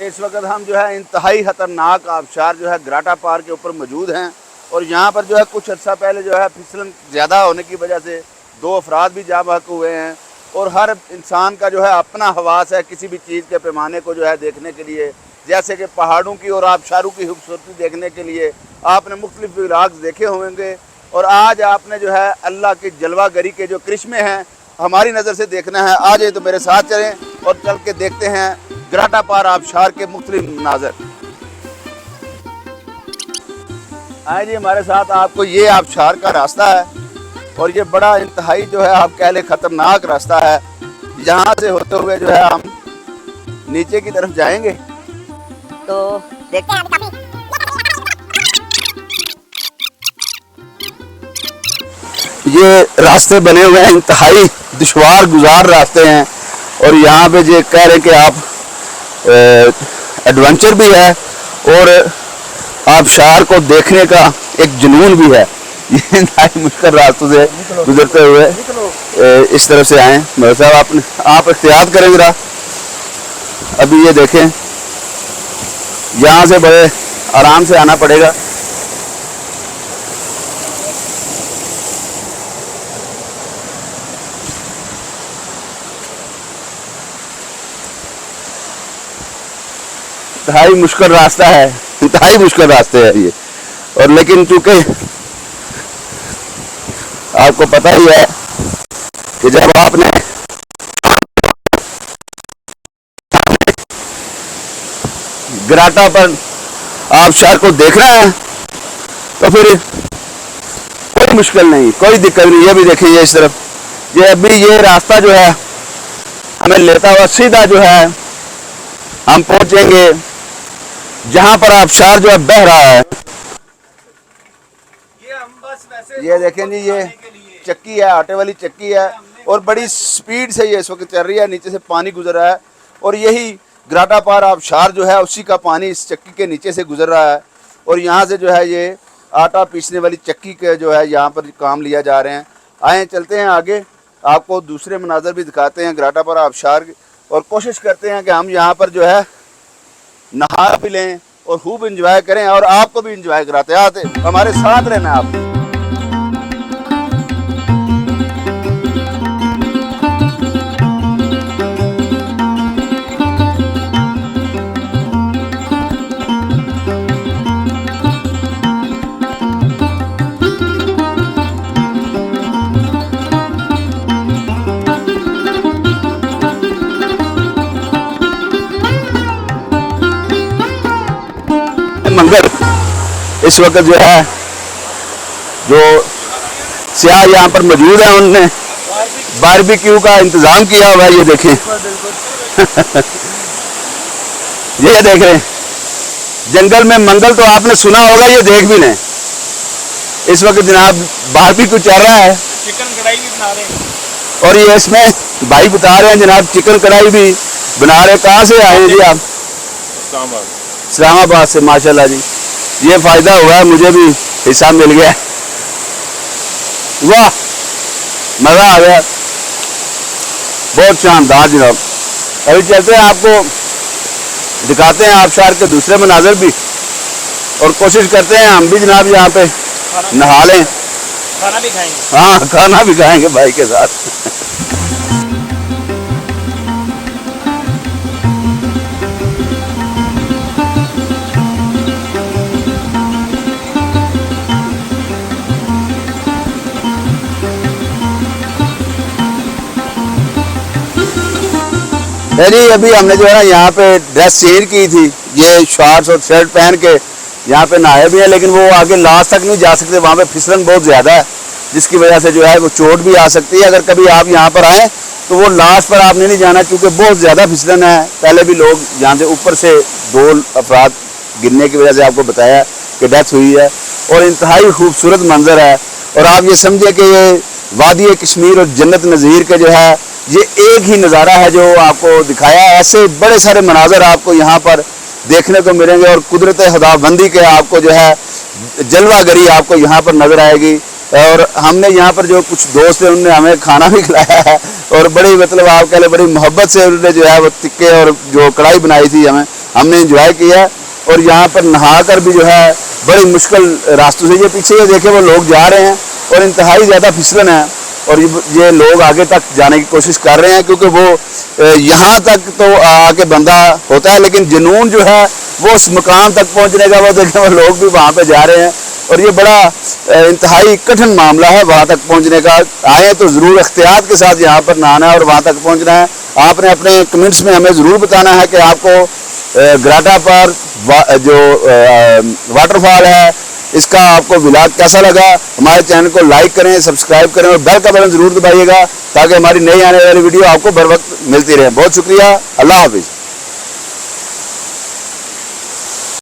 इस वक्त हम जो है इंतहाई ख़तरनाक आबशार जो है ग्राटा पार के ऊपर मौजूद हैं और यहाँ पर जो है कुछ अर्सा पहले जो है फिसलन ज़्यादा होने की वजह से दो अफराद भी जा बहक हुए हैं और हर इंसान का जो है अपना हवास है किसी भी चीज़ के पैमाने को जो है देखने के लिए, जैसे कि पहाड़ों की और आबशारों की खूबसूरती देखने के लिए। आपने मुख्तलिफ़ इलाक देखे होंगे और आज आपने जो है अल्लाह की जलवागरी के जो करिश्मे हैं, हमारी नज़र से देखना है। आ जाए तो मेरे साथ चलें और चल के देखते हैं। ग्राटा पार आबशार के मुख्तलिफ़ मनाजर आए जी हमारे साथ आपको ये आबशार का रास्ता है और ये बड़ा इंतहाई जो है आप कह लें ख़तरनाक रास्ता है। यहाँ से होते हुए जो है हम नीचे की तरफ़ जाएँगे। तो देखते हैं ये रास्ते बने हुए हैं इंतहाई दुशवार गुजार रास्ते हैं और यहाँ पे ये कह रहे हैं कि आप एडवेंचर भी है और आबशार को देखने का एक जुनून भी है। मुश्किल रास्तों से गुजरते हुए इस तरफ़ से आए। मेरे साहब, आपने, आप एहतियात करें जरा। अभी ये देखें, यहाँ से बड़े आराम से आना पड़ेगा। इंतहाई मुश्किल रास्ता है। इंतहाई मुश्किल रास्ते है ये। और लेकिन चूँकि आपको पता ही है कि जब आपने ग्राटा पर आप शहर को देखना है तो फिर कोई मुश्किल नहीं, कोई दिक्कत नहीं। ये भी देखिए इस तरफ़। ये अभी ये रास्ता जो है, हमें लेता हुआ सीधा जो है, हम पहुँचेंगे जहाँ पर आबशार जो है बह रहा है। ये देखें जी ये चक्की है आटे वाली चक्की है और बड़ी स्पीड से ये इस वक्त चल रही है नीचे से पानी गुजर रहा है और यही ग्राटा पार आबशार जो है उसी का पानी इस चक्की के नीचे से गुजर रहा है और यहाँ से जो है ये आटा पीसने वाली चक्की के जो है यहाँ पर काम लिया जा रहे हैं। आए चलते हैं आगे। आपको दूसरे मनाजर भी दिखाते हैं ग्राटा पार आबशार और कोशिश करते हैं कि हम यहाँ पर जो है नहा भी लें और खूब इंजॉय करें और आपको भी इंजॉय कराते आते, हमारे साथ रहना आप। इस वक्त जो है जो सियाह यहाँ पर मौजूद है उनने बारबेक्यू का इंतज़ाम किया हुआ है ये देखें। ये देख रहे जंगल में मंगल तो आपने सुना होगा ये देख भी लें। इस वक्त जनाब बारबेक्यू चल रहा है। चिकन कढ़ाई भी बना रहे हैं। और ये इसमें भाई बता रहे हैं जनाब चिकन कढ़ाई भी बना रहे कहाँ से आए हैं जी आप? इस्लामाबाद। इस्लामाबाद से माशाल्लाह जी। ये फ़ायदा हुआ है मुझे भी हिस्सा मिल गया। वाह मज़ा आ गया। बहुत शानदार जनाब। अभी चलते हैं आपको दिखाते हैं आप शहर के दूसरे मनाजर भी। और कोशिश करते हैं हम भी जनाब यहाँ पे नहा लें। खाना भी खाएँगे। हाँ खाना भी खाएँगे भाई के साथ। जी अभी हमने जो है ना यहाँ पे ड्रेस चेंज की थी। ये शॉर्ट्स और शर्ट पहन के यहाँ पे नहाए भी हैं, लेकिन वो आगे लास्ट तक नहीं जा सकते, वहाँ पे फिसलन बहुत ज़्यादा है, जिसकी वजह से जो है वो चोट भी आ सकती है। अगर कभी आप यहाँ पर आए तो वो लास्ट पर आपने नहीं जाना, क्योंकि बहुत ज़्यादा फिसलन है। पहले भी लोग यहाँ से ऊपर से दो अफराद गिरने की वजह से आपको बताया कि डेथ हुई है, और इंतहाई खूबसूरत मंजर है। और आप ये समझे कि ये वादी कश्मीर और जन्नत नज़ीर के जो है ये एक ही नज़ारा है जो आपको दिखाया ऐसे बड़े सारे मनाजर आपको यहाँ पर देखने को मिलेंगे और कुदरत हदाबंदी के आपको जो है, जलवागरी आपको यहाँ पर नज़र आएगी। और हमने यहाँ पर जो कुछ दोस्त हैं, उनने हमें खाना भी खिलाया है और बड़ी मतलब आप कह लें, बड़ी मोहब्बत से उन्होंने जो है, वो टिक्के और जो कढ़ाई बनाई थी हमें, हमने इंजॉय किया और यहाँ पर नहा कर भी जो है, बड़ी मुश्किल रास्तों से, ये पीछे ये देखे, वो लोग जा रहे हैं और इंतहाई ज़्यादा फिसलन है। और ये लोग आगे तक जाने की कोशिश कर रहे हैं क्योंकि वो यहाँ तक तो आके बंदा होता है लेकिन जुनून जो है वो उस मुकाम तक पहुँचने का वो देखें वो लोग भी वहाँ पे जा रहे हैं। और ये बड़ा इंतहाई कठिन मामला है वहाँ तक पहुँचने का। आए तो ज़रूर अख्तियात के साथ यहाँ पर नहाना है और वहाँ तक पहुँचना है। आपने अपने कमेंट्स में हमें ज़रूर बताना है कि आपको ग्राटा पर वा, जो वाटरफॉल है इसका आपको विलाग कैसा लगा? हमारे चैनल को लाइक करें, सब्सक्राइब करें और बेल का बटन ज़रूर दबाइएगा ताकि हमारी नई आने वाली वीडियो आपको बर वक्त मिलती रहे। बहुत शुक्रिया। अल्लाह हाफिज़।